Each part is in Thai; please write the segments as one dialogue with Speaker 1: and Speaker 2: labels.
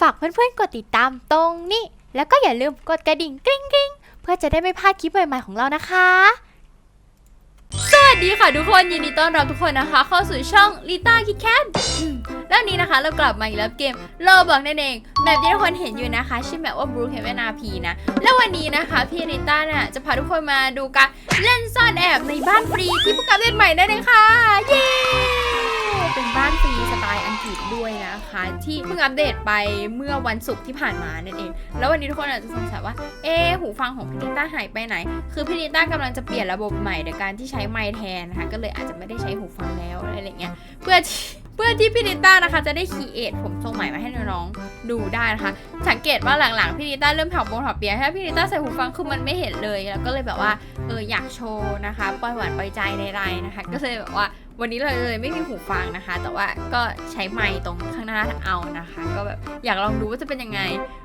Speaker 1: ฝากเพื่อนๆกดติดตามตรงนี้ แล้วก็อย่าลืมกดกระดิ่งกริ๊งกริ๊งเพื่อจะได้ไม่พลาดคลิปใหม่ๆของเรานะคะ
Speaker 2: สวัสดีค่ะทุกคนยินดีต้อนรับทุกคนนะคะ เข้าสู่ช่องลิต้าคิดแคทแล้วนี้นะคะเรากลับมาอีกแล้วเกมโลบอกนั่นเองแบบที่ทุกคนเห็นอยู่นะคะชื่อแบบว่าบรูเฮเวนอาพีนะ แล้ววันนี้นะคะพี่ลิต้าเนี่ยจะพาทุกคนมาดูการเล่นซ่อนแอบในบ้านฟรีที่พิ่งการเล่นใหม่นั่นเองค่ะ เย้ เป็นบ้านฟรีสไตล์อังกฤษด้วยนะคะ ที่เพิ่งอัปเดตไปเมื่อวันศุกร์ที่ผ่านมานั่นเอง แล้ววันนี้ทุกคนอาจจะสงสัยว่า เอ๊หูฟังของพี่ลิต้าหายไปไหน คือพี่ลิต้ากำลังจะเปลี่ยนระบบใหม่โดยการที่ใช้ไมค์แทนนะคะ ก็เลยอาจจะไม่ได้ใช้หูฟังแล้วอะไรอย่างเงี้ย เพื่อที่เพื่อที่พี่ลิต้านะคะจะได้คีเอทผมทรงใหม่มาให้น้องๆดูได้นะคะ สังเกตว่าหลังๆพี่ลิต้าเริ่มถอดบงถอดเปียถ้าพี่ลิต้าใส่หูฟังคือมันไม่เห็นเลย แล้วก็เลยแบบว่าเอออยากโชว์นะคะปล่อยหวานปล่อยใจในไรนะคะ ก็เลยแบบว่า วันนี้เราเลยไม่มีหูฟังนะคะ แต่ว่าก็ใช้ไมค์ตรงข้างหน้าเอานะคะ ก็แบบอยากลองดูว่าจะเป็นยังไง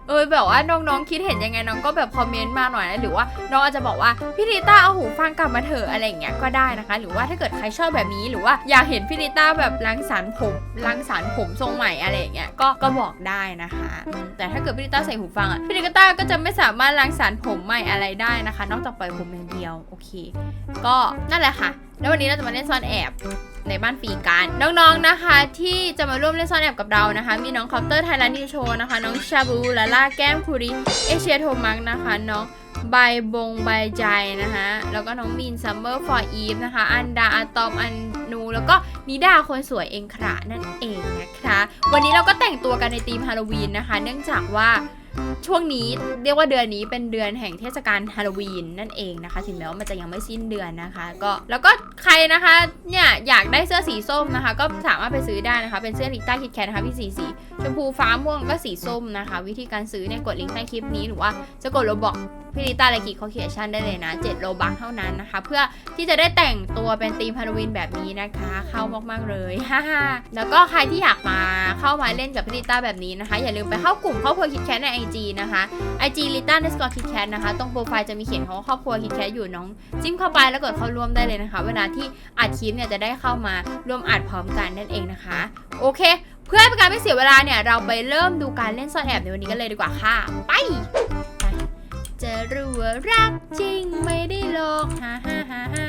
Speaker 2: เออแบบว่าน้องๆคิดเห็นยังไงน้องก็แบบคอมเมนต์มาหน่อยนะหรือว่าน้องอาจจะบอกว่าพี่ลิต้าเอาหูฟังกลับมาเถอะอะไรอย่างเงี้ยก็ได้นะคะ หรือว่าถ้าเกิดใครชอบแบบนี้หรือว่าอยากเห็นพี่ลิต้าแบบรังสรรค์ผมรังสรรค์ผมทรงใหม่อะไรอย่างเงี้ยก็ก็บอกได้นะคะ แต่ถ้าเกิดพี่ลิต้าใส่หูฟังอะพี่ลิต้าก็จะไม่สามารถรังสรรค์ผมใหม่อะไรได้นะคะ นอกจากปล่อยผมอย่างเดียวโอเค ก็นั่นแหละค่ะ แล้ววันนี้เราจะมาเล่นซ่อนแอบในบ้านฟีกันน้องๆนะคะ ที่จะมาร่วมเล่นซ่อนแอบกับเรานะคะ มีน้องคอปเตอร์ไทยแลนด์นิวโชว์นะคะ น้องชาบูลาล่าแก้มคูริเอเชียโทมักนะคะ น้องใบบงใบใจนะคะแล้วก็น้องมีนซัมเมอร์ฟอร์อีฟนะคะ อันดาอะตอมอันนูแล้วก็นิดาคนสวยเองค่ะนั่นเองนะคะ วันนี้เราก็แต่งตัวกันในธีมฮาโลวีนนะคะ เนื่องจากว่า ช่วงนี้เรียกว่าเดือนนี้เป็นเดือนแห่งเทศกาลฮาโลวีนนั่นเองนะคะ ถึงแม้ว่ามันจะยังไม่สิ้นเดือนนะคะ ก็แล้วก็ใครนะคะเนี่ยอยากได้เสื้อสีส้มนะคะ ก็สามารถไปซื้อได้นะคะ เป็นเสื้อลิต้าคิดแคทนะคะพี่สีสีชมพูฟ้าม่วงก็สีส้มนะคะ วิธีการซื้อเนี่ยกดลิงก์ใต้คลิปนี้หรือว่าจะกดโลบอกพี่ลิต้าเลกิเขาเขียชั่นได้เลยนะ7โลบักเท่านั้นนะคะ เพื่อที่จะได้แต่งตัวเป็นธีมฮาโลวีนแบบนี้นะคะ เข้ามากๆเลยฮ่าฮ่าแล้วก็ใครที่อยากมาเข้ามาเล่นกับพี่ลิต้าแบบนี้นะคะ อย่าลืมไปเข้ากลุ่มครอบครัวคิดแคทใน IG นะคะ IG l i t t l e n d e s c o r e Kit Kat นะคะ ตรงโปรไฟล์จะมีเขียนคำว่าครอบครัว Kit Kat อยู่น้อง จิ้มเข้าไปแล้วกดเข้าร่วมได้เลยนะคะ เวลาที่อัดคลิปเนี่ยจะได้เข้ามาร่วมอัดพร้อมกันนั่นเองนะคะ โอเค เพื่อเป็นการไม่เสียเวลาเนี่ยเราไปเริ่มดูการเล่นซ่อนแอบในวันนี้กันเลยดีกว่าค่ะ ไป จะรู้ว่ารักจริงไม่ได้หลอกฮ่าฮ่าฮ่าฮ่า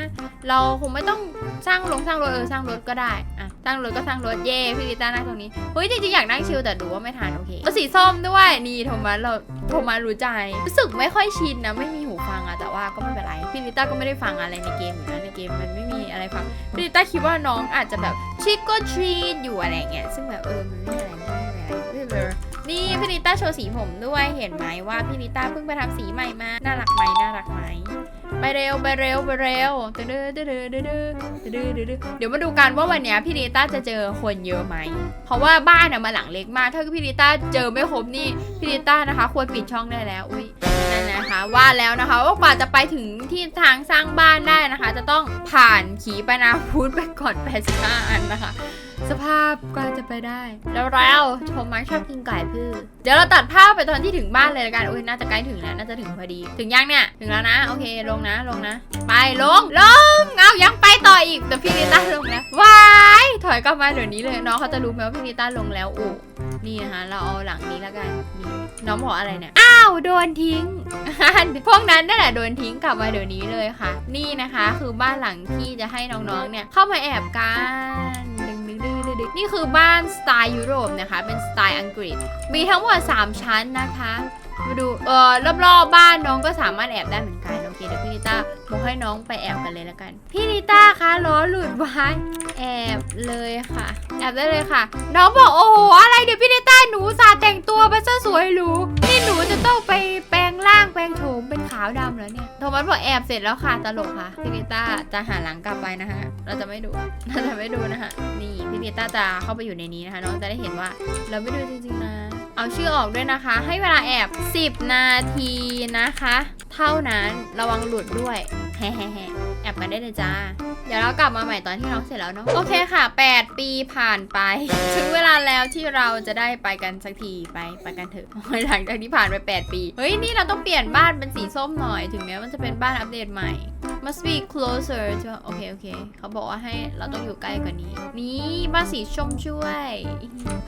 Speaker 2: เราคงไม่ต้องสร้างลงสร้างรถเออสร้างรถก็ได้อะสร้างรถก็สร้างรถเย่พี่ลิต้านั่งตรงนี้เฮ้ยจริงๆอยากนั่งชิลแต่ดูว่าไม่ทันโอเคก็สีส้มด้วยนี่โทมัสเราโทรมารู้ใจรู้สึกไม่ค่อยชินนะไม่มีหูฟังอะแต่ว่าก็ไม่เป็นไรพี่ลิต้าก็ไม่ได้ฟังอะไรในเกมอยู่นะในเกมมันไม่มีอะไรฟังพี่ลิต้าคิดว่าน้องอาจจะแบบชิคก็ทรีตอยู่อะไรเงี้ยซึ่งแบบเออมันไม่มีอะไรไม่มีอะไรไม่เป็ นี่พี่นิต้าโชว์สีผมด้วยเห็นไหมว่าพี่นิต้าเพิ่งไปทำสีใหม่มา น่ารักไหมน่ารักไหมไปเร็วไปเร็วไปเร็วเดือดเดือดเดือดเดือดเดือดเดี๋ยวมาดูกันว่าวันนี้พี่นิต้าจะเจอคนเยอะไหม เพราะว่าบ้านอะมาหลังเล็กมาก ถ้าพี่นิต้าเจอไม่ครบนี่พี่นิต้านะคะ ควรปิดช่องได้แล้ว อุ้ยนั่นนะคะ ว่าแล้วนะคะว่ากว่าจะไปถึงที่ทางสร้างบ้านได้นะคะ จะต้องผ่านขีปนาวุธไปก่อน85อันนะคะ สภาพกว่าจะไปได้ แล้วแล้วชมมาชอบกินไก่พืชเดี๋ยวเราตัดภาพไปตอนที่ถึงบ้านเลยละกันอุ้ยน่าจะใกล้ถึงแล้วน่าจะถึงพอดี ถึงยังเนี่ยถึงแล้วนะ โอเคลงนะลงนะ ไปลงลงเอายังไปต่ออีกแต่พี่นิต้าลงแล้ววายถอยกลับมาเดี๋ยวนี้เลยน้องเขาจะรู้ไหมว่าพี่นิต้าลงแล้วโอ้นี่นะคะเราเอาหลังนี้ล้วกันนี่น้องบอกอะไรเนี่ยอ้าวโดนทิ้ง พวกนั้นนั่นแหละโดนทิ้งกลับมาเดี๋ยวนี้เลยค่ะ นี่นะคะคือบ้านหลังที่จะให้น้องๆเนี่ยเข้ามาแอบกัน นี่คือบ้านสไตล์ยุโรปนะคะ เป็นสไตล์อังกฤษ มีทั้งหมด 3 ชั้นนะคะ มาดูเออรอบๆบ้านน้องก็สามารถแอบได้เหมือนกันโอเคเดี๋ยวพี่ลิต้าบอกให้น้องไปแอบกันเลยแล้วกัน พี่ลิต้าคะล้อหลุดไว้แอบเลยค่ะ แอบได้เลยค่ะ น้องบอกโอ้โหอะไรเดี๋ยวพี่ลิต้าหนูสาแต่งตัวมาซะสวยหรูนี่หนูจะต้องไปแปลงร่างแปลงโฉมเป็นขาวดำแล้วเนี่ยโทมัสบอกแอบเสร็จแล้วค่ะตลกค่ะพี่ลิต้าจะหันหลังกลับไปนะคะเราจะไม่ดูเราจะไม่ดูนะคะนี่พี่ลิต้าจะเข้าไปอยู่ในนี้นะคะ น้องจะได้เห็นว่า เราไม่ดูจริงๆนะ เอาชื่อออกด้วยนะคะ ให้เวลาแอบ 10 นาทีนะคะ เท่านั้นระวังหลุดด้วยแฮ่แอบกันได้เลยจ้า เดี๋ยวเรากลับมาใหม่ตอนที่น้องเสร็จแล้วเนาะโอเคค่ะ 8 ปีผ่านไป ถึงเวลาแล้วที่เราจะได้ไปกันสักทีไปไปกันเถอะหลังจากที่ผ่านไป 8 ปีเฮ้ยนี่เราต้องเปลี่ยนบ้านเป็นสีส้มหน่อยถึงแม้มันจะเป็นบ้านอัปเดตใหม่ must be closer to โอเค โอเค เขาบอกว่าให้เราต้องอยู่ใกล้กว่านี้ นี่บ้านสีชมช่วย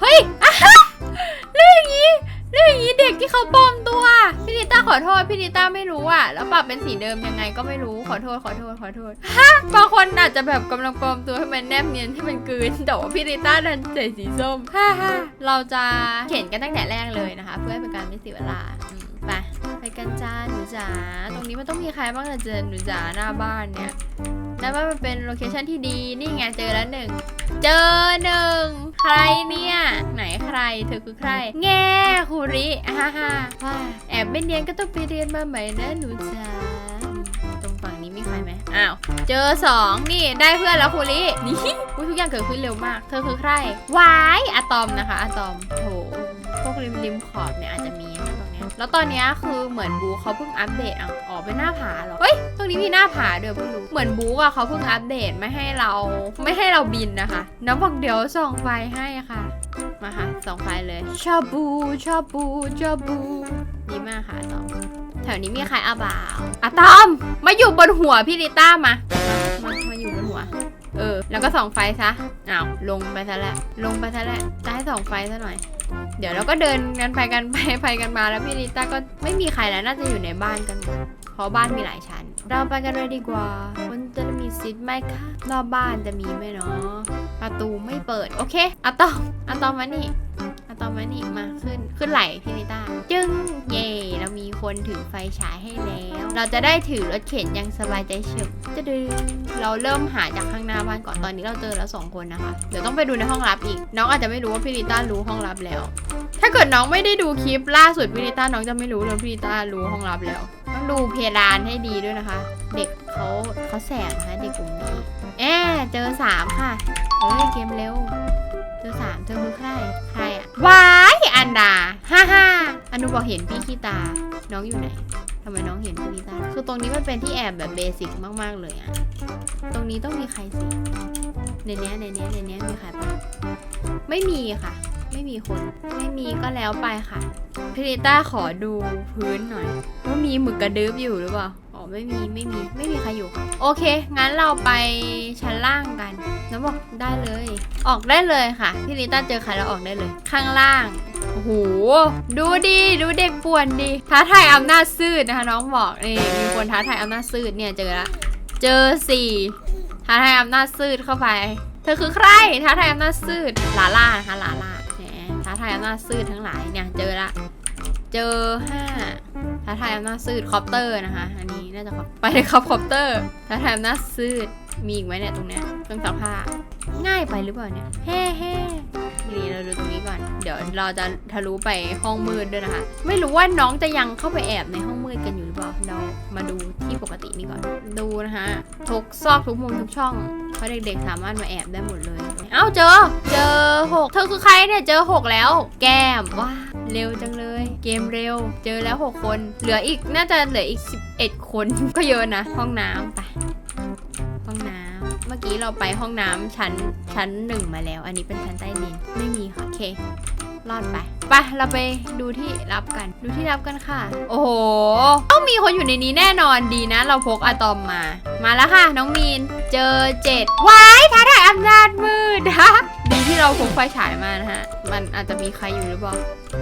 Speaker 2: เฮ้ย เรื่องอย่างนี้แล้วอย่างนี้เด็กที่เขาปลอมตัว พี่นิต้าขอโทษ พี่นิต้าไม่รู้อะ แล้วปรับเป็นสีเดิมยังไงก็ไม่รู้ ขอโทษ ขอโทษ ขอโทษ ฮะ บางคนอาจจะแบบกำลังปลอมตัวให้มันแนบเนียนให้มันกลืนแต่ว่าพี่นิต้าดันใส่สีส้ม ฮ่าฮ่าเราจะเขียนกันตั้งแต่แรกเลยนะคะ เพื่อให้เป็นการไม่เสียเวลาไปไปกันจ้าหนูจ๋า ตรงนี้มันต้องมีใครบ้างล่ะเจอหนูจ๋าหน้าบ้านเนี่ย หน้าบ้ามันเป็นโลเคชันที่ดีนี่ไงเจอแล้วหนึ่งเจอหนึ่งใครเนี่ย ไหนใครเธอคือใคร แง่คุริฮ่าฮ่าว้าแอบไม่เนียนก็ต้องไปเรียนมาใหม่นะหนูจ๋าตรงฝั่งนี้มีใครไหมอ้าว เจอสองนี่ได้เพื่อนแล้วคุรินี่อุ๊ยทุกอย่างเกิดขึ้นเร็วมาก เธอคือใครวายอะตอมนะคะอะตอมโถพวกริมริมขอบเนี่ยอาจจะมี แล้วตอนเนี้ยคือเหมือนบูเขาเพิ่งอัปเดตอะอ๋อเป็นหน้าผาเหรอ เฮ้ย ตรงนี้มีหน้าผาด้วยเพิ่งรู้เหมือนบูอะเขาเพิ่งอัปเดตไม่ให้เราไม่ให้เราบินนะคะ น้องบอกเดี๋ยวส่องไฟให้ค่ะ มาค่ะส่องไฟเลยชอบบูชอบบูชอบบูดีมากค่ะอาตอมแถวนี้มีใครอาบ่าวอะตอม มาอยู่บนหัวพี่ลิต้ามา มา มาอยู่บนหัว เออ แล้วก็ส่องไฟซะ อ้าว ลงไปซะแล้วลงไปซะแล้วจะให้ส่องไฟซะหน่อย เดี๋ยวเราก็เดินกันไปกันไปไปกันมาแล้วพี่ลิต้าก็ไม่มีใครแล้วน่าจะอยู่ในบ้านกันหมดเพราะบ้านมีหลายชั้น เราไปกันเลยดีกว่ามันจะมีซิทไหมคะรอบบ้านจะมีไหมเนาะประตูไม่เปิดโอเคอะตอมอะตอมมานี่ อมมานี่มาขึ้นขึ้นไหลพี่ลิต้าจึงเย่เรามีคนถือไฟฉายให้แล้ว เราจะได้ถือรถเข็นอยังสบายใจเฉียบจะดึงเราเริ่มหาจากข้างหน้าบ้านก่อนตอนนี้เราเจอแล้วสองคนนะคะ เดี๋ยวต้องไปดูในห้องลับอีก น้องอาจจะไม่รู้ว่าพี่ลิต้ารู้ห้องลับแล้ว ถ้าเกิดน้องไม่ได้ดูคลิปล่าสุดพี่ลิต้าน้องจะไม่รู้เลยพี่ลิต้ารู้ห้องลับแล้ว ต้องดูเพดานให้ดีด้วยนะคะ เด็กเขาเขาแสบนะคะเด็กกลุ่มนี้แอบเจอสามค่ะเฮ้ยเกมเร็ว จอสามเจอคือใครใครอะวายอันดาฮ่าฮ่าอนุบอกเห็นพี่ขี้ตา น้องอยู่ไหนทำไมน้องเห็นพี่ขี้ตา คือตรงนี้มันเป็นที่แอบแบบเบสิกมาก ๆ เลยอะตรงนี้ต้องมีใครสิในเนี้ยในเนี้ยในเนี้ยมีใครปะไม่มีค่ะ ไม่มีคน ไม่มีก็แล้วไปค่ะพี่ลิต้าขอดูพื้นหน่อยว่ามีหมึกกระดึบอยู่หรือเปล่าอ๋อ ไม่มีไม่มีไม่มีใครอยู่ค่ะโอเค งั้นเราไปชั้นล่างกันน้องบอกได้เลย ออกได้เลยค่ะพี่ลิต้าเจอใครแล้วออกได้เลย ข้างล่างโอ้โหดูดีดูเด็กป่วนดีท้าทายอำนาจซื่อนะคะน้องบอกนี่มีคนท้าทายอำนาจซื่อเนี่ยเจอละเจอสี่ท้าทายอำนาจซื่อเข้าไป เธอคือใครท้าทายอำนาจซื่อลาล่านะคะลาล่าแหมท้าทายอำนาจซื่อทั้งหลายเนี่ยเจอละ เจอห้าท้าทายอำนาจซื่อคอปเตอร์นะคะ อันนี้น่าจะคอปไปเลยครับคอปเตอร์ท้าทายอำนาจซื่อมีอีกไหมเนี่ยตรงเนี้ยเครื่องซักผ้าง่ายไปหรือเปล่าเนี่ยแฮ่แฮ่นี่เราดูตรงนี้ก่อน เดี๋ยวเราจะทะลุไปห้องมืดด้วยนะคะ ไม่รู้ว่าน้องจะยังเข้าไปแอบในห้องมืดกันอยู่หรือเปล่า เรามาดูที่ปกตินี่ก่อน ดูนะคะทุกซอกทุกมุมทุกช่อง ราะเด็กๆสามารถมาแอบได้หมดเลย เอ้าเจอ เจอหกเธอคือใครเนี่ยเจอหกแล้ว แก้มว้าเร็วจังเลย เกมเร็ว เจอแล้วหกคน เหลืออีกน่าจะเหลืออีก 11 คน ก็เยอะนะ ห้องน้ำไป ห้องน้ำเมื่อกี้เราไปห้องน้ำชั้นชั้นหนึ่งมาแล้ว อันนี้เป็นชั้นใต้ดิน ไม่มีค่ะโอเค รอดไปไปเราไปดูที่รับกัน ดูที่รับกันค่ะ โอ้โหต้องมีคนอยู่ในนี้แน่นอนดีนะ เราพกอะตอมมา มาแล้วค่ะ น้องมีน เจอเจ็ดว้ายท้าทายอำนาจมืดฮะ ที่เราพกไฟฉายมานะฮะ มันอาจจะมีใครอยู่หรือเปล่า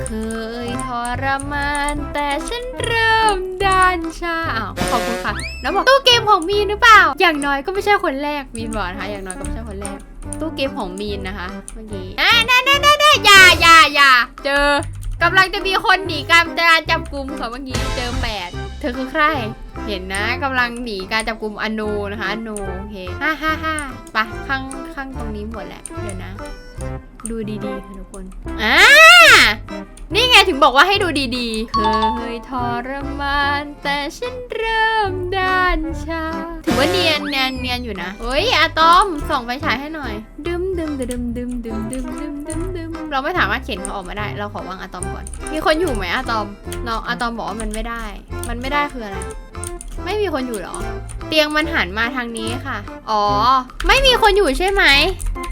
Speaker 2: เคยทรมานแต่ฉันเริ่มด้านชาอ้าวขอบคุณค่ะแล้วบอกตู้เกมของมีนหรือเปล่า อย่างน้อยก็ไม่ใช่คนแรกมีนบอกนะคะอย่างน้อยก็ไม่ใช่คนแรก ตู้เกมของมีนนะคะ เมื่อกี้อ่าแน่แน่แน่แน่อย่าอย่าอย่าเจอกำลังจะมีคนหนีการจับกลุ่มค่ะเมื่อกี้เจอแปดเธอคือใคร เห็นนะกำลังหนีการจับกลุ่มอโนนะคะอโนโอเคฮ่าฮ่าฮ่าไปข้างข้างตรงนี้หมดแหละเดี๋ยวนะ ดูดีๆค่ะทุกคนอ่านี่ไงถึงบอกว่าให้ดูดีๆ เคยทรมาน แต่ฉันเริ่มด้านชา ถือว่าเนียนเนียนเนียนอยู่นะเฮ้ยอะตอมส่องไฟฉายให้หน่อย ดึมดึมดึมดึมดึมดึมดึมดึมดึมดึมเราไม่สามารถเข็นเขาออกมาได้ เราขอวางอะตอมก่อน มีคนอยู่ไหมอะตอมน้องอะตอมบอกว่ามันไม่ได้ มันไม่ได้คืออะไร ไม่มีคนอยู่เหรอ เตียงมันหันมาทางนี้ค่ะ อ๋อ ไม่มีคนอยู่ใช่ไหมไ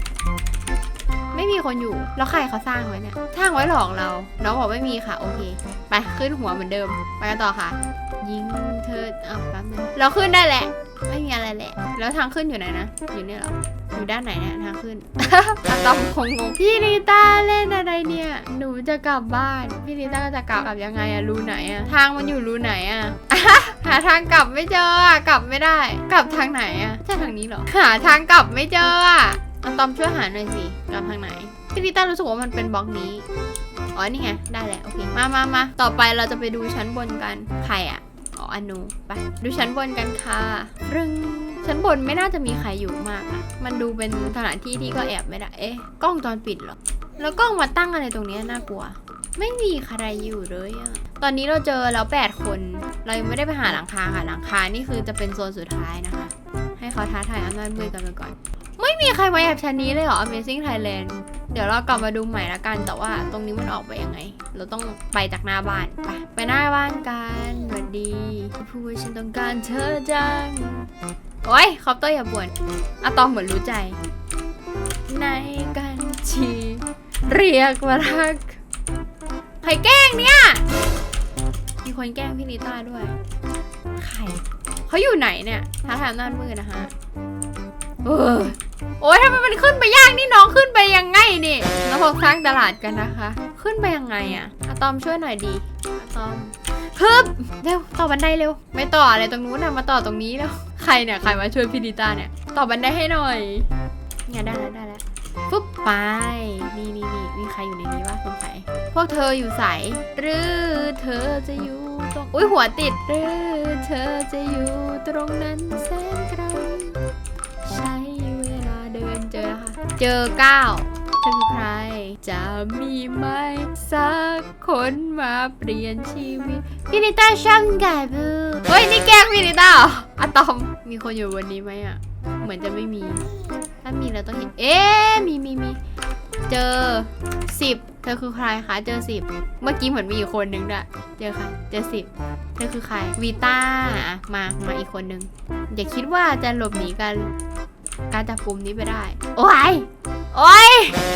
Speaker 2: ม่มีคนอยู่ แล้วใครเขาสร้างไว้เนี่ย สร้างไว้หลอกเรา น้องบอกไม่มีค่ะ โอเค ไปขึ้นหัวเหมือนเดิม ไปกันต่อค่ะ ยิงเธอเอาแป๊บนึงเราขึ้นได้แหละ ไม่มีอะไรแหละ แล้วทางขึ้นอยู่ไหนนะ อยู่เนี่ยหรอ อยู่ด้านไหนเนี่ยทางขึ้นอะตอมคงงง พี่ลิต้าเล่นอะไรเนี่ย หนูจะกลับบ้าน พี่ลิต้าก็จะกลับกลับยังไงอะรูไหนอะทางมันอยู่รูไหนอะหาทางกลับไม่เจออะกลับไม่ได้ กลับทางไหนอะใช่ทางนี้หรอ หาทางกลับไม่เจออะ อะตอมช่วยหาหน่อยสิกลับทางไหนพี่ลิต้ารู้สึกว่ามันเป็นบล็อกนี้ อ๋อ นี่ไง ได้แล้ว โอเค มามามาต่อไปเราจะไปดูชั้นบนกัน ใครอะอ๋ออนู ไป ดูชั้นบนกันค่ะรึงชั้นบนไม่น่าจะมีใครอยู่มากนะมันดูเป็นสถานที่ที่ก็แอบไม่ได้ เอ๊ะ กล้องวงจรปิดเหรอ แล้วกล้องมาตั้งอะไรตรงนี้น่ากลัว ไม่มีใครอยู่เลยอะตอนนี้เราเจอแล้ว8คน เรายังไม่ได้ไปหาหลังคาค่ะ หลังคา นี่คือจะเป็นโซนสุดท้ายนะคะ ให้เขาท้าทายอำนาจมืดกันไปก่อน ไม่มีใครมาแอบชั้นนี้เลยเหรอ Amazing Thailand เดี๋ยวเรากลับมาดูใหม่ละกัน แต่ว่าตรงนี้มันออกไปยังไง เราต้องไปจากหน้าบ้าน ไปไปหน้าบ้านกันสวัสดีพูดว่าฉันต้องการเธอจัง โอ้ยคอปเตอร์อย่าบ่นอะตอมเหมือนรู้ใจ ในกันทีเรียกว่ารักใครแกล้งเนี่ย มีคนแกล้งพี่ลิต้าด้วย ใครเขาอยู่ไหนเนี่ยท้าทายอำนาจมืดนะคะ เออโอ้ยทำไมมันขึ้นไปยากนี่น้องขึ้นไปยังไงนี่แล้วพอสร้างตลาดกันนะคะ ขึ้นไปยังไงอะอะตอมช่วยหน่อยดีอะตอมฮึบเร็วต่อบันไดเร็ว ไม่ต่ออะไรตรงนู้นนะมาต่อตรงนี้แล้วใครเนี่ยใครมาช่วยพี่ดิต้าเนี่ยต่อบันไดให้หน่อยเนี่ยได้แล้วได้แล้วปุ๊บไปนี่นี่นี่มีใครอยู่ในนี้วะสงสัยพวกเธออยู่ใสหรือเธอจะอยู่ตรงอุ้ยหัวติดหรือเธอจะอยู่ตรงนั้นแสนไกล ใช้เวลาเดินเจอแล้วค่ะ เจอเก้าถึงใคร จะมีไหมสักคนมาเปลี่ยนชีวิตพี่นิต้าช่างไก่บูเฮ้ย นี่แกล้งพี่นิต้าเหรอ อะตอมมีคนอยู่บนนี้ไหมอะเหมือนจะไม่มี ถ้ามีเราต้องเห็น เอ๊ะมีมีมีเจอสิบเธอคือใครคะเจอสิบเมื่อกี้เหมือนมีอีกคนนึงด้วยเจอใครเจอสิบเธอคือใครวีต้าอะมามาอีกคนนึงอย่าคิดว่าจะหลบหนีกันการจับกลุ่มนี้ไปได้ โอ้ยโอ้ย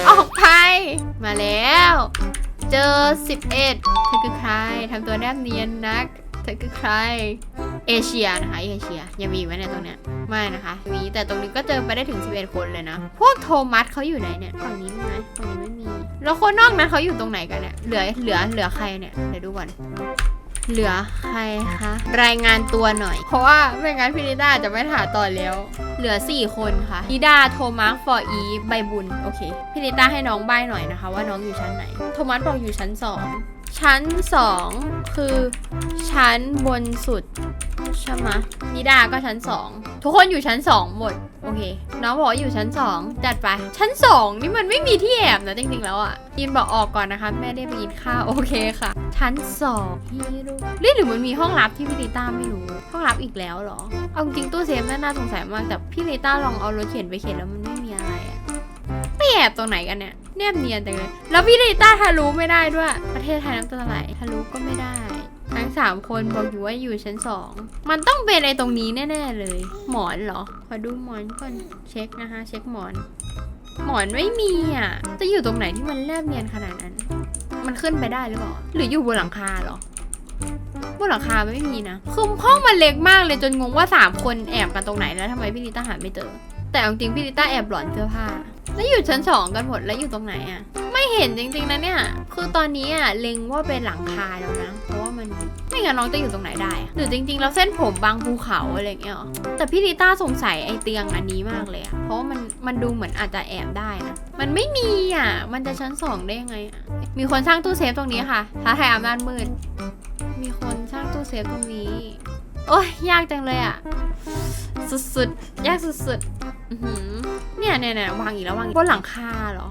Speaker 2: ออกไปมาแล้ว เจอ 11เธอคือใครทำตัวแนบเนียนนัก เธอคือใคร เอเชียนะคะเอเชียยังมีไหมเนี่ยตรงเนี้ยไม่นะคะมีแต่ตรงนี้ก็เจอไปได้ถึง11คนเลยนะพวกโทมัสเขาอยู่ไหนเนี่ยฝั่งนี้มีไหมฝั่งนี้ไม่มี แล้วคนนอกนั้นเขาอยู่ตรงไหนกันเนี่ยเหลือเหลือเหลือใครเนี่ยเดี๋ยวดูก่อนเหลือใครคะรายงานตัวหน่อย เพราะว่าไม่งั้นพีนิด้าจะไม่ถ่ายต่อแล้ว เหลือ 4 คนค่ะนิดาโทมัสฟอร์อีใบบุญโอเคพีนิด้าให้น้องใบหน่อยนะคะ ว่าน้องอยู่ชั้นไหน โทมัสบอกอยู่ชั้น 2 ชั้น2คือชั้นบนสุดใช่ไหมนิดาก็ชั้น2ทุกคนอยู่ชั้น2หมด โอเค น้องบอกว่าอยู่ชั้น2จัดไป ชั้น2นี่มันไม่มีที่แอบนะจริงๆแล้วอะยินบอกออกก่อนนะคะ แม่ได้ไปกินข้าวโอเคค่ะ ชั้น2ฮีโร่เรียหรือมันมีห้องลับที่พี่ลิต้าไม่รู้ ห้องลับอีกแล้วเหรอ เอาจริงตู้เซฟน่าน่าสงสัยมากแต่พี่ลิต้าลองเอารถเข็นไปเข็นแล้วมันไม่มีอะไรอะไม่แอบตรงไหนกันเนี่ย แนบเนียนจังเลย แล้วพี่ลิต้าทะลุไม่ได้ด้วย ประเทศไทยน้ำตาไหลทะลุก็ไม่ได้ ทั้งสามคนบอกอยู่ว่าอยู่ชั้นสอง มันต้องเป็นไอ้ตรงนี้แน่ ๆ เลย หมอนเหรอ ขอดูหมอนก่อน เช็คนะคะ เช็คหมอน หมอนไม่มีอะ จะอยู่ตรงไหนที่มันแนบเนียนขนาดนั้น มันขึ้นไปได้หรือเปล่า หรืออยู่บนหลังคาเหรอบนหลังคาไม่มีนะคือห้องมันเล็กมากเลยจนงงว่าสามคนแอบกันตรงไหนแล้วทำไมพี่ลิต้าหาไม่เจอ แต่เอาจริงพี่ลิต้าแอบหลอนเสื้อผ้า แล้วอยู่ชั้นสองกันหมดแล้วอยู่ตรงไหนอะไม่เห็นจริงๆนะเนี่ย คือตอนนี้อะเล็งว่าเป็นหลังคาแล้วนะ เพราะว่ามันไม่งั้นน้องจะอยู่ตรงไหนได้อะหรือจริงๆ แล้วเส้นผมบางภูเขาอะไรเงี้ยหรอแต่พี่ลิต้าสงสัยไอ้เตียงอันนี้มากเลยอะเพราะว่ามันมันดูเหมือนอาจจะแอบได้นะ มันไม่มีอะมันจะชั้นสองได้ยังไงอะมีคนสร้างตู้เซฟตรงนี้ค่ะท้าทายอำนาจมืด มีคนสร้างตู้เซฟตรงนี้ โอ้ยยากจังเลยอะสุดๆ ยากสุดๆ อื้อหือเนี่ยเนี่ยเนี่ยวางอีกแล้ววางอีกบนหลังคาเหรอ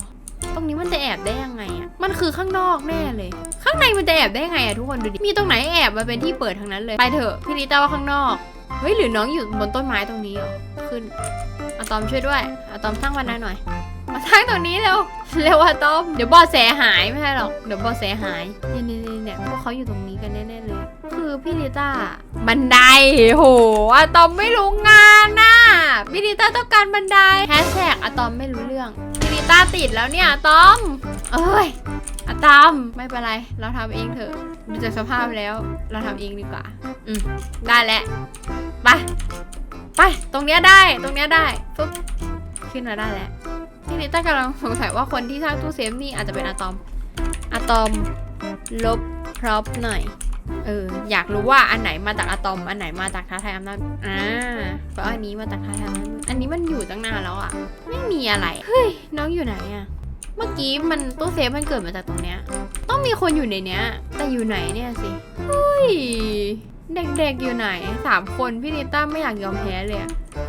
Speaker 2: ตรงนี้มันจะแอบได้ยังไงอะมันคือข้างนอกแน่เลย ข้างในมันจะแอบได้ยังไงอะทุกคนดูดิ มีตรงไหนแอบมาเป็นที่เปิดทั้งนั้นเลย ไปเถอะพี่ลิต้าว่าข้างนอก เฮ้ยหรือน้องอยู่บนต้นไม้ตรงนี้เหรอขึ้นอะตอมช่วยด้วยอะตอมสร้างวันนั้นหน่อย มาสร้างตรงนี้เร็ว เร็วอะตอม เดี๋ยวบอสแสหายไม่ใช่หรอก เดี๋ยวบอสแสหายเนี่ยเนี่ยเนี่ยเนี่ยพวกเขาอยู่ตรงนี้กันแน่ๆเลย คือพี่ลิต้าบันไดโหอะตอมไม่รู้งานน่ะพี่ลิต้าต้องการบันไดแฮชแท็กอะตอมไม่รู้เรื่องพี่ลิต้าติดแล้วเนี่ยอะตอม เอ้ยอะตอมไม่เป็นไร เราทำเองเถอะดูจากสภาพแล้ว เราทำเองดีกว่า อืมได้แล้วไปไปตรงเนี้ยได้ตรงเนี้ยได้ปุ๊บขึ้นมาได้แล้วพี่ลิต้ากำลังสงสัยว่าคนที่สร้างตู้เซฟนี่อาจจะเป็นอะตอมอะตอมลบพร็อพหน่อย เอออยากรู้ว่าอันไหนมาจากอะตอม อันไหนมาจากท้าทายอำนาจอ่าเพราะอันนี้มาจากท้าทายอำนาจอันนี้มันอยู่ตั้งนานแล้วอะไม่มีอะไร เฮ้ย น้องอยู่ไหนอะ เมื่อกี้มันตู้เซฟมันเกิดมาจากตรงเนี้ย ต้องมีคนอยู่ในเนี้ย แต่อยู่ไหนเนี่ยสิ เฮ้ย เด็กๆอยู่ไหนสามคนพี่นิต้าไม่อยากยอมแพ้เลย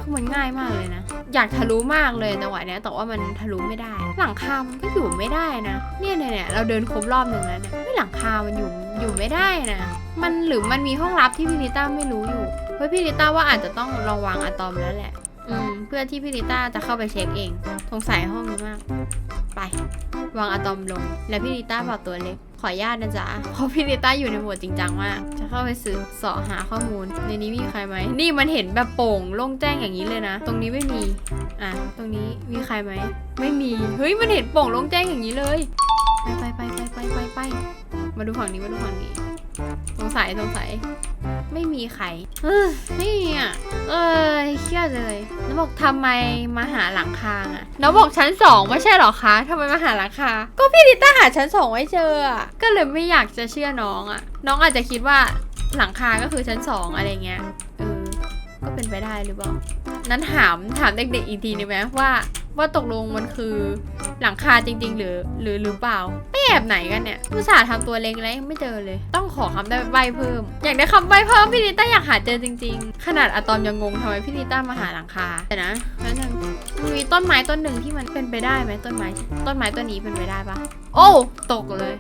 Speaker 2: คือมันง่ายมากเลยนะ อยากทะลุมากเลยจังหวะเนี้ยแต่ว่ามันทะลุไม่ได้ หลังคา มันก็อยู่ไม่ได้นะเนี่ยเนี่ยเนี่ยเราเดินครบรอบหนึ่งแล้วเนี่ยไม่หลังคา มันอยู่อยู่ไม่ได้นะ มันหรือมันมีห้องลับที่พี่นิต้าไม่รู้อยู่ เฮ้ยพี่นิต้าว่าอาจจะต้องระวังอะตอมแล้วแหละ อืมเพื่อที่พี่นิต้าจะเข้าไปเช็คเองสงสัยห้องนี้มาก ไป วางอะตอมลง แล้วพี่นิต้าบอกตัวเล็ก ขออนุญาตนะจ๊ะเพราะพี่ลิต้าอยู่ในโหมดจริงจังมาก จะเข้าไปสืบเสาะหาข้อมูล ในนี้มีใครไหม นี่มันเห็นแบบโป่งโล่งแจ้งอย่างนี้เลยนะ ตรงนี้ไม่มี อะ ตรงนี้มีใครไหม ไม่มี เฮ้ย มันเห็นโป่งโล่งแจ้งอย่างนี้เลย ไปไปไปไปไปไปไปมาดูฝั่งนี้ มาดูฝั่งนี้ สงสัยสงสัย ไม่มีใครเออนี่อะเอ้ยเครียดเลยน้องบอกทำไมมาหาหลังคาอะน้องบอกชั้นสองไม่ใช่หรอคะทำไมมาหาหลังคา ก็พี่ดิต้าหาชั้นสองไม่เจอก็เลยไม่อยากจะเชื่อน้องอะ น้องอาจจะคิดว่าหลังคาก็คือชั้นสองอะไรเงี้ยเออก็เป็นไปได้หรือเปล่านั้นถามถามเด็กๆอีกทีนึงไหมว่า ว่าตกลงมันคือหลังคาจริง ๆ หรือหรือหรือเปล่าไม่แอบไหนกันเนี่ยอุตส่าห์ทำตัวเล็กแล้วยังไม่เจอเลย ต้องขอคำได้ใบเพิ่ม อยากได้คำใบเพิ่มพี่นิต้าอยากหาเจอจริง ๆ ขนาดอะตอมยังงงทำไมพี่นิต้ามาหาหลังคาแต่นะนั่นมันมีต้นไม้ต้นหนึ่งที่มันเป็นไปได้ไหมต้นไม้ ต้นไม้ต้นนี้เป็นไปได้ปะโอ้ตกเลย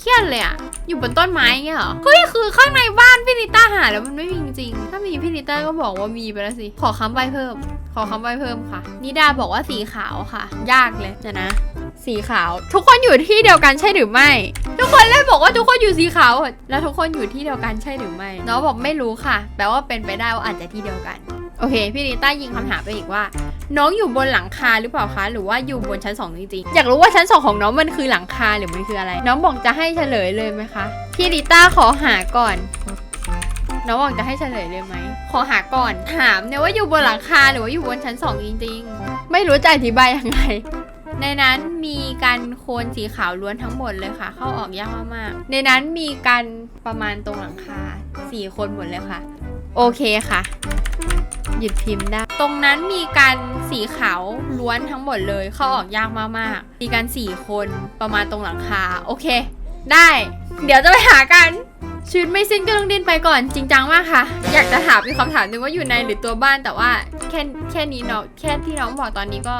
Speaker 2: เครียดเลยอะอยู่บนต้นไม้เงี้ยเหรอเฮ้ยคือข้างในบ้านพี่นิต้าหาแล้วมันไม่มีจริงถ้ามีพี่นิต้าก็บอกว่ามีไปแล้วสิ ขอคำใบเพิ่ม ขอคำใบเพิ่มค่ะ นิดาบอกว่าสีขาวค่ะ ยากเลยเดี๋ยวนะ สีขาว ทุกคนอยู่ที่เดียวกันใช่หรือไม่ ทุกคนเลยบอกว่าทุกคนอยู่สีขาวแล้วทุกคนอยู่ที่เดียวกันใช่หรือไม่ น้องบอกไม่รู้ค่ะ แปลว่าเป็นไปได้ว่าอาจจะที่เดียวกัน โอเค พี่นิต้ายิงคำถามไปอีกว่า น้องอยู่บนหลังคาหรือเปล่าคะ หรือว่าอยู่บนชั้นสองจริงๆ อยากรู้ว่าชั้นสองของน้องมันคือหลังคาหรือมันคืออะไร น้องบอกจะให้เฉลยเลยไหมคะ พี่นิต้าขอหาก่อน น้องบอกจะให้เฉลยเลยไหม ขอหาก่อน ถามเนี่ยว่าอยู่บนหลังคาหรือว่าอยู่บนชั้นสองจริงๆ ไม่รู้จะอธิบายยังไงในนั้นมีการโคนสีขาวล้วนทั้งหมดเลยค่ะ เข้าออกยากมากๆในนั้นมีการประมาณตรงหลังคาสี่คนหมดเลยค่ะ โอเคค่ะ หยุดพิมพ์ได้ ตรงนั้นมีการสีขาวล้วนทั้งหมดเลย เข้าออกยากมากๆ มีการสี่คนประมาณตรงหลังคา โอเค ได้ เดี๋ยวจะไปหากันชีวิตไม่สิ้นก็ต้องดิ้นไปก่อนจริงจังมากค่ะ อยากจะถามอีคำถามหนึ่งว่าอยู่ในหรือตัวบ้านแต่ว่าแค่แค่นี้เนาะแค่ที่น้องบอกตอนนี้ก็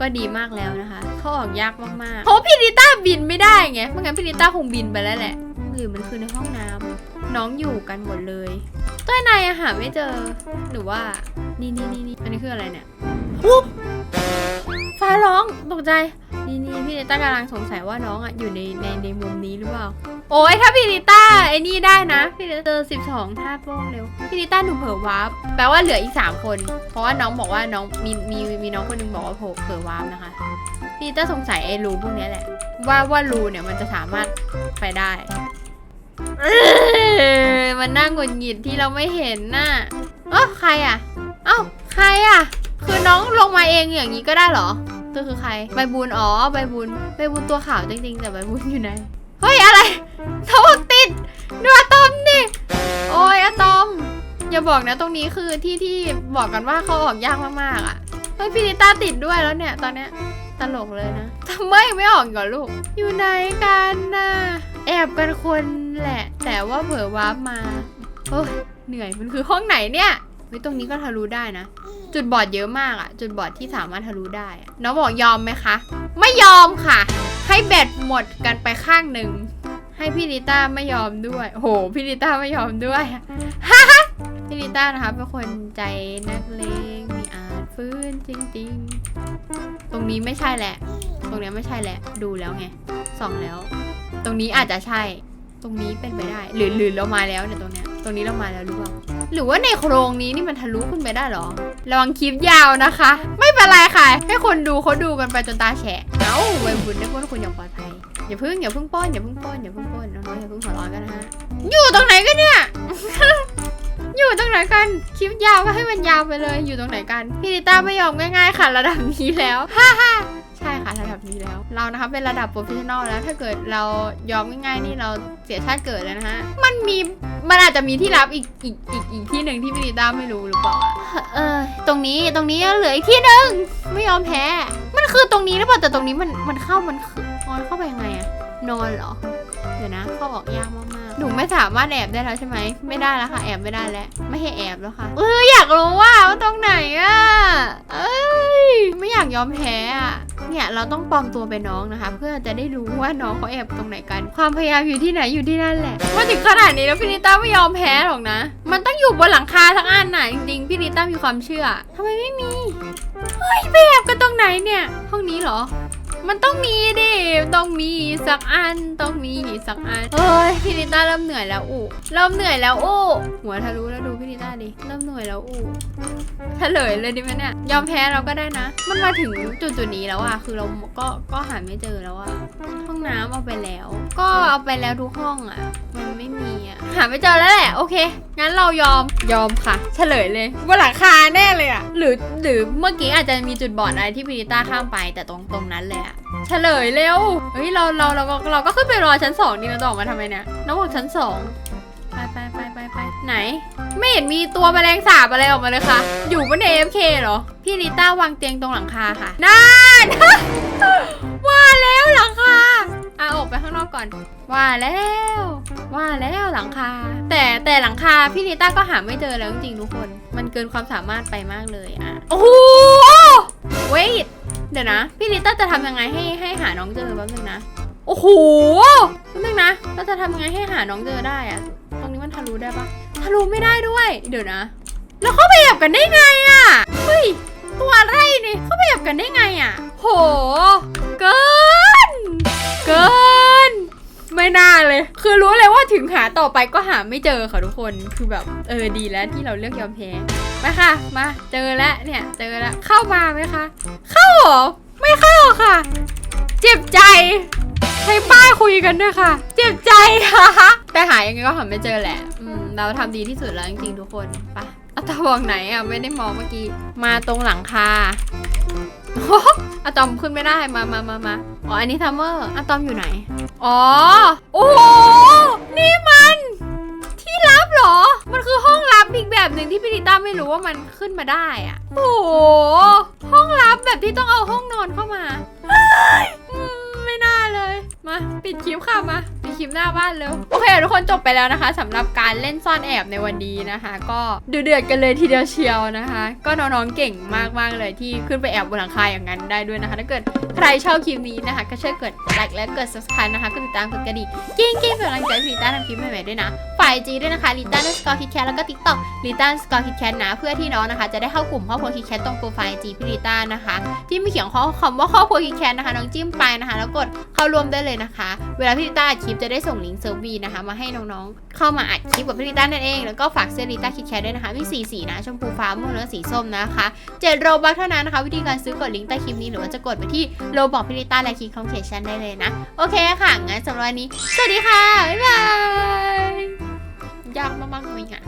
Speaker 2: ก็ดีมากแล้วนะคะ เข้าออกยากมากๆเพราะพี่ลิต้าบินไม่ได้ไงไม่งั้นพี่ลิต้าคงบินไปแล้วแหละหรือมันคือในห้องน้ำ น้องอยู่กันหมดเลยต้อยในอะหาไม่เจอ หรือว่า นี่นี่นี่นี่อันนี้คืออะไรเนี่ยอุ๊บฟ้าร้องตกใจ นี่นี่พี่ลิต้ากำลังสงสัยว่าน้องอะอยู่ในในในมุมนี้หรือเปล่า โอ้ยถ้าพี่ลิต้าไอ้นี่ได้นะพี่ลิต้าเจอ12ท่าโป้งเร็วพี่ลิต้าหนูเผลอวาร์ปแปลว่าเหลืออีก3คน เพราะว่าน้องบอกว่าน้องมีมีมีน้องคนหนึงบอกว่าเผลอเผลอวาร์ปนะคะพี่ลิต้าสงสัยไอ้รูพวกเนี้ยแหละ ว่าว่ารูเนี่ยมันจะสามารถไปได้เอ้ย มันน่าหงุดหงิดที่เราไม่เห็นน่ะเอ้อใครอะ เอ้าใครอะ คือน้องลงมาเองอย่างนี้ก็ได้เหรอเธอคือใคร ใบบุญ อ๋อ ใบบุญ ใบบุญตัวขาวจริงๆ แต่ใบบุญอยู่ไหน เฮ้ย อะไรเขาบติดดูอะตอมดิโอ้ยอะตอม อย่าบอกนะตรงนี้คือที่ที่บอกกันว่าเขาออกยากมากๆอะ เฮ้ยพีนิต้าติดด้วยแล้วเนี่ยตอนเนี้ย ตลกเลยนะ ทำไมไม่ออกก่อนลูก อยู่ไหนกันนะแอบกันคนแหละ แต่ว่าเผลอวาร์ปมา โอ้ยเหนื่อย มันคือห้องไหนเนี่ยเฮ้ยตรงนี้ก็ทะลุได้นะ จุดบอดเยอะมากอะจุดบอดที่สามารถทะลุได้อะน้องบอกยอมไหมคะ ไม่ยอมค่ะ ให้แบตหมดกันไปข้างหนึ่ง ให้พี่ลิต้าไม่ยอมด้วย โห พี่ลิต้าไม่ยอมด้วย ฮ่าฮ่าพี่ลิต้านะคะเป็นคนใจนักเลง มีอาจ ฟื้นจริงๆ ตรงนี้ไม่ใช่แหละ ตรงเนี้ยไม่ใช่แหละ ดูแล้วไงส่องแล้ว ตรงนี้อาจจะใช่ ตรงนี้เป็นไปได้ หรือหรือเรามาแล้วเนี่ยตรงเนี้ย ตรงนี้เรามาแล้วหรือเปล่า หรือว่าในโครงนี้นี่มันทะลุขึ้นไปได้หรอ ระวังคลิปยาวนะคะ ไม่เป็นไรค่ะ ให้คนดูเขาดูกันไปจนตาแฉะ เอ้าไว้บุญได้พ้นคุณอย่างปลอดภัย อย่าพึ่งอย่าพึ่งป้อนอย่าพึ่งป้อนอย่าพึ่งป้อนน้องๆอย่าพึ่งหัวร้อนกันนะฮะ อยู่ตรงไหนกันเนี่ย อยู่ตรงไหนกัน คลิปยาวก็ให้มันยาวไปเลย อยู่ตรงไหนกัน พี่ลิต้าไม่ยอมง่ายๆค่ะ ระดับนี้แล้วฮ่าฮ่าใช่ค่ะระดับนี้แล้ว เรานะคะเป็นระดับโปรเฟชชั่นอลแล้วถ้าเกิดเรายอมง่ายๆนี่เราเสียชาติเกิดเลยนะฮะ มันมีมันอาจจะมีที่รับอีกอีกอีกอีกที่หนึ่งที่พี่ลิต้าไม่รู้หรือเปล่าอะเออตรงนี้ตรงนี้เหลืออีกที่หนึ่งไม่ยอมแพ้ มันคือตรงนี้หรือเปล่าแต่ตรงนี้มันมันเข้ามันคือมันเข้าไปยังไงอะนอนเหรอเดี๋ยวนะเข้าออกยากมากๆ หนูไม่สามารถแอบได้แล้วใช่ไหม ไม่ได้แล้วค่ะ แอบไม่ได้แล้ว ไม่ให้แอบแล้วค่ะ เอออยากรู้ว่าว่าตรงไหนอะเอ้ย ไม่อยากยอมแพ้อะเนี่ยเราต้องปลอมตัวเป็นน้องนะคะ เพื่อจะได้รู้ว่าน้องเขาแอบตรงไหนกัน ความพยายามอยู่ที่ไหนอยู่ที่นั่นแหละมาถึงขนาดนี้แล้วพี่นิต้าไม่ยอมแพ้หรอกนะ มันต้องอยู่บนหลังคาทั้งอันน่ะจริงๆพี่นิต้ามีความเชื่อทำไมไม่มี เฮ้ยไปแอบกันตรงไหนเนี่ย ห้องนี้เหรอ มันต้องมีดิ ต้องมีสักอัน ต้องมีสักอัน เฮ้ยพี่นิต้าเริ่มเหนื่อยแล้วอู้เริ่มเหนื่อยแล้วอู้หัวทะลุแล้วดูพี่นิต้าดิ เริ่มเหนื่อยแล้วอู้เฉลยเลยดิไหมเนี่ย ยอมแพ้เราก็ได้นะ มันมาถึงจุดจุดๆนี้แล้วอะคือเราก็ ก็หาไม่เจอแล้วอะห้องน้ำเอาไปแล้ว ก็เอาไปแล้วทุกห้องอะมันไม่มีอะหาไม่เจอแล้วแหละ โอเค งั้นเรายอม ยอมค่ะ เฉลยเลยบนหลังคาแน่เลยอะหรือ หรือเมื่อกี้อาจจะมีจุดบอดอะไรที่พี่นิต้าข้ามไปแต่ตรงตรงนั้นเลยอะเฉลยเร็ว เฮ้ยเราเราเราก็เราก็ขึ้นไปรอชั้นสองนี่เราจะออกมาทำไมเนี่ยน้องบอกชั้นสองไปไปไปไปไปไหน ไม่เห็นมีตัวแมลงสาบอะไรออกมาเลยค่ะ อยู่บน AFK เหรอ พี่ลิต้าวางเตียงตรงหลังคาค่ะนั่นว่าแล้วหลังคาอะออกไปข้างนอกก่อน ว่าแล้ว ว่าแล้วหลังคา แต่แต่หลังคาพี่ลิต้าก็หาไม่เจอแล้วจริงๆทุกคน มันเกินความสามารถไปมากเลยอะโอ้โห wait เดี๋ยวนะ พี่ลิต้าจะทำยังไงให้ให้หาน้องเจอแป๊บนึงนะ โอ้โหแป๊บนึงนะเราจะทำยังไงให้หาน้องเจอได้อะตรงนี้มันทะลุได้ปะทะลุไม่ได้ด้วย เดี๋ยวนะ แล้วเข้าไปแอบกันได้ไงอะเฮ้ย ตัวอะไรนี่ เข้าไปแอบกันได้ไงอะโห เกิน เกิน ไม่น่าเลย คือรู้เลยว่าถึงหาต่อไปก็หาไม่เจอค่ะทุกคน คือแบบเออดีแล้วที่เราเลือกยอมแพ้ ไปค่ะ มาเจอแล้วเนี่ยเจอแล้วเข้ามาไหมคะ เข้าหรอไม่เข้าค่ะ เจ็บใจให้ป้ายคุยกันด้วยค่ะ เจ็บใจค่ะแต่หายังไงก็หาไม่เจอแหละเราทำดีที่สุดแล้วจริงๆทุกคนไปะอะตอมมองไหนอะไม่ได้มองเมื่อกี้มาตรงหลังคาอะตอมขึ้นไม่ได้มามามามาอ๋ออันนี้ทัมเมอร์อะตอมอยู่ไหนอ๋อโอ้โหนี่มัน ที่ลับเหรอ มันคือห้องลับ อีกแบบหนึ่งที่พี่ดิต้าไม่รู้ว่ามันขึ้นมาได้อะโอ้โหห้องลับแบบที่ต้องเอาห้องนอนเข้ามา ไม่น่า มาปิดคลิปค่ะมาปิดคลิปหน้าบ้านเร็วโอเคทุกคนจบไปแล้วนะคะสำหรับการเล่นซ่อนแอบในวันนี้นะคะ ก็ดูเดือดกันเลยทีเดียวเชียวนะคะ ก็น้องๆเก่งมากๆเลยที่ขึ้นไปแอบบนหลังคาอย่างนั้นได้ด้วยนะคะถ้าเกิดใครชอบคลิปนี้นะคะ ก็ช่วยกดไลค์และกด subscribe นะคะกดติดตามกดกระดิ่งกิ้งกิ้งเป็นกำลังใจลิต้าทำคลิปใหม่ๆด้วยนะฝ่ายจีด้วยนะคะลิต้าสกอร์คิดแคทแล้วก็ TikTok ลิต้าสกอร์คิดแคทนะเพื่อที่น้องนะคะ จะได้เข้ากลุ่มครอบครัวคิดแคทตรงโปรไฟล์จีพี่ลิต้านะคะ ที่มีเขียนข้อคำว่าครอบครัวคิดแคทนะคะน้องจิ้มไปนะคะ แล้วกดเข้าร่วมได้เลยนะคะ เวลาพี่ลิต้าอัดคลิปจะได้ส่งลิงก์เซิร์ฟวีนะคะ มาให้น้องๆ เข้ามาอัดคลิปกับพี่ลิต้านั่นเอง แล้วก็ฝากเสื้อลิต้าคิดแคทด้วยนะคะ มีสีสีนะ ชมพูฟ้าม่วงแล้วสีส้มนะคะเจ็ดโรบัคเท่านั้นนะคะ วิธีการซื้อกดลิงก์ใต้คลิปนี้หรือว่าจะกดไปที่โลบอกพี่ลิต้าและคลิกคอมเคชันได้เลยนะ โอเคค่ะ งั้นสำหรับวันนี้ สวัสดีค่ะ บ๊ายบาย ยากมากๆจริงอะ